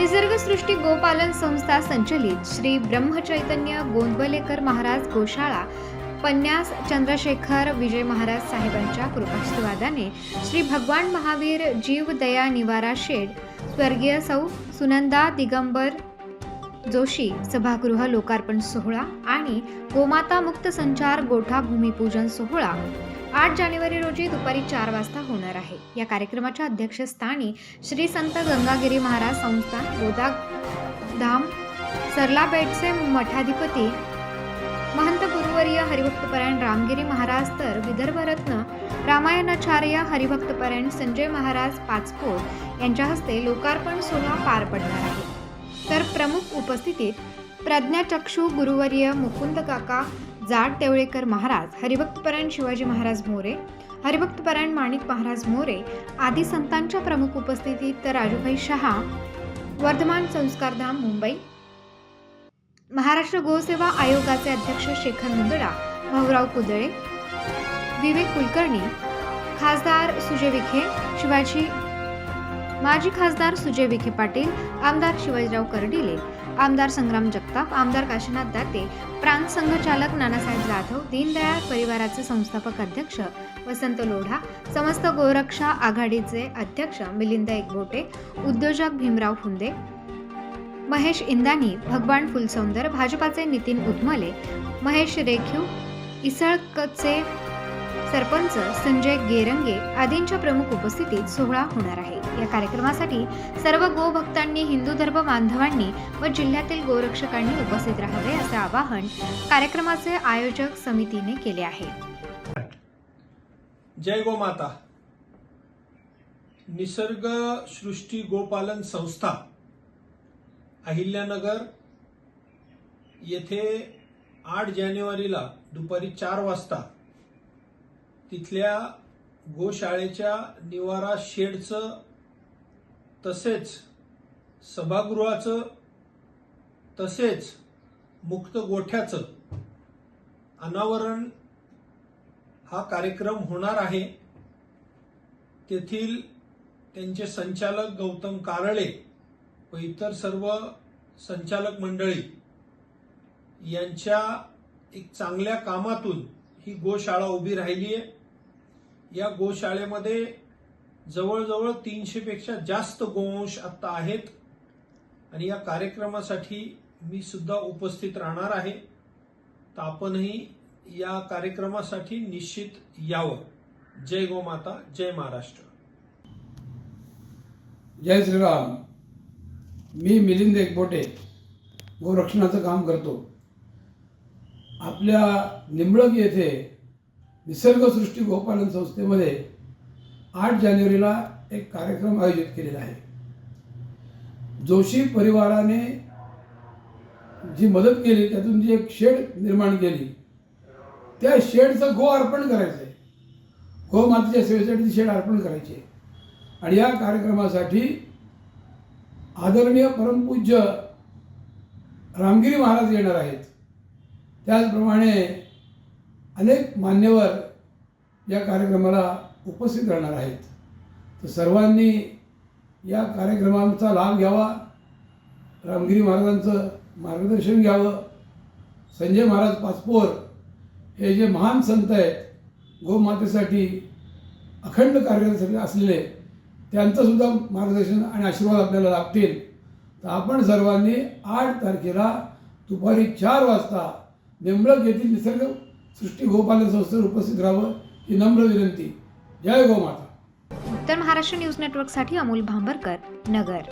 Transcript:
निसर्गसृष्टी गोपालन संस्था संचलित श्री ब्रह्मचैतन्य गोंदवलेकर महाराज गोशाळा पन्यास चंद्रशेखर विजय महाराज साहेबांच्या कृपाशीर्वादाने श्री भगवान महावीर जीव दया निवारा शेड स्वर्गीय सौ सुनंदा दिगंबर जोशी सभागृह लोकार्पण सोहळा आणि गोमाता मुक्त संचार गोठा भूमिपूजन सोहळा. आठ जानेवारी रोजी दुपारी चार वाजता होणार आहे. या कार्यक्रमाच्या अध्यक्षस्थानी श्री संत गंगागिरी महाराज संस्थान गोदा धाम सरलापेठचे मठाधिपती महंत गुरुवर्य हरिभक्तपरायण रामगिरी महाराज तर विदर्भरत्न रामायणाचार्य हरिभक्तपरायण संजय महाराज पाचपोर यांच्या हस्ते लोकार्पण सोहळा पार पडणार आहे. तर प्रमुख उपस्थितीत प्रज्ञाचक्षू गुरुवर्य मुकुंद काका जाड तेवळेकर महाराज हरिभक्तपरायण शिवाजी महाराज मोरे हरिभक्तपरायण माणिक महाराज मोरे आदी संतांच्या प्रमुख उपस्थितीत तर राजूभाई शहा वर्धमान संस्कारधाम मुंबई. महाराष्ट्र गोसेवा आयोगाचे अध्यक्ष शेखर मुंदडा भाऊराव कुदळे विवेक कुलकर्णी खासदार सुजय विखे शिवाजी माजी खासदार सुजय विखे पाटील आमदार शिवाजीराव कर्डिले आमदार संग्राम जगताप आमदार काशीनाथ दाते प्रांत संघचालक नानासाहेब जाधव दीनदयाळ परिवाराचे संस्थापक अध्यक्ष वसंत लोढा समस्त गोरक्षा आघाडीचे अध्यक्ष मिलिंद एकबोटे उद्योजक भीमराव फुंदे महेश इंदानी भगवान फुलसौंदर भाजपाचे नितीन उदमले महेश रेखीव इसळकचे सरपंच संजय गेरंगे आदींच्या प्रमुख उपस्थितीत सोहळा होणार आहे. या कार्यक्रमासाठी सर्व गोभक्तांनी हिंदू धर्म बांधवांनी व जिल्ह्यातील गोरक्षकांनी उपस्थित राहावे असे आवाहन कार्यक्रमाचे आयोजक समितीने केले आहे. जय गोमाता निसर्ग सृष्टी गोपालन संस्था अहिल्यानगर येथे आठ जानेवारीला दुपारी चार वाजता तिथल्या गोशाळेच्या निवारा शेडचं तसेच सभागृहाचं तसेच मुक्त गोठ्याचं अनावरण हा कार्यक्रम होणार आहे. तेथील त्यांचे संचालक गौतम कारळे व इतर सर्व संचालक मंडळी यांच्या एक चांगल्या कामातून ही गोशाळा उभी राहिली आहे या गोशाळेमध्ये जवळजवळ तीनशे पेक्षा जास्त गोवंश आता आहेत. आणि या कार्यक्रमासाठी मी सुद्धा उपस्थित राहणार आहे. तर आपणही या कार्यक्रमासाठी निश्चित यावं. जय गोमाता जय महाराष्ट्र. जय श्रीराम. मी मिलिंद एकबोटे गोरक्षणाचं काम करतो. आपल्या निंबळक येथे निसर्गसृष्टी गोपालन संस्थेमध्ये आठ जानेवारीला एक कार्यक्रम आयोजित केलेला आहे. जोशी परिवाराने जी मदत केली त्यातून जी एक शेड निर्माण केली त्या शेडचं गो अर्पण करायचं आहे गोमातेच्या सेवेसाठी ती शेड अर्पण करायची आहे. आणि या कार्यक्रमासाठी आदरणीय परमपूज्य रामगिरी महाराज येणार आहेत. त्याचप्रमाणे अनेक मान्यवर या कार्यक्रमाला उपस्थित राहणार आहेत. तर सर्वांनी या कार्यक्रमांचा लाभ घ्यावा. रामगिरी महाराजांचं मार्गदर्शन घ्यावं. संजय महाराज पाचपोर हे जे महान संत आहेत गोमातेसाठी अखंड कार्य असलेले त्यांचंसुद्धा मार्गदर्शन आणि आशीर्वाद आपल्याला लाभतील. तर आपण सर्वांनी आठ तारखेला दुपारी चार वाजता निंबळक येथील निसर्ग सृष्टी गोपालन संस्थेवर उपस्थित राहावं ही नम्र विनंती. जय गोमाता. उत्तर महाराष्ट्र न्यूज नेटवर्कसाठी अमोल भांबरकर नगर.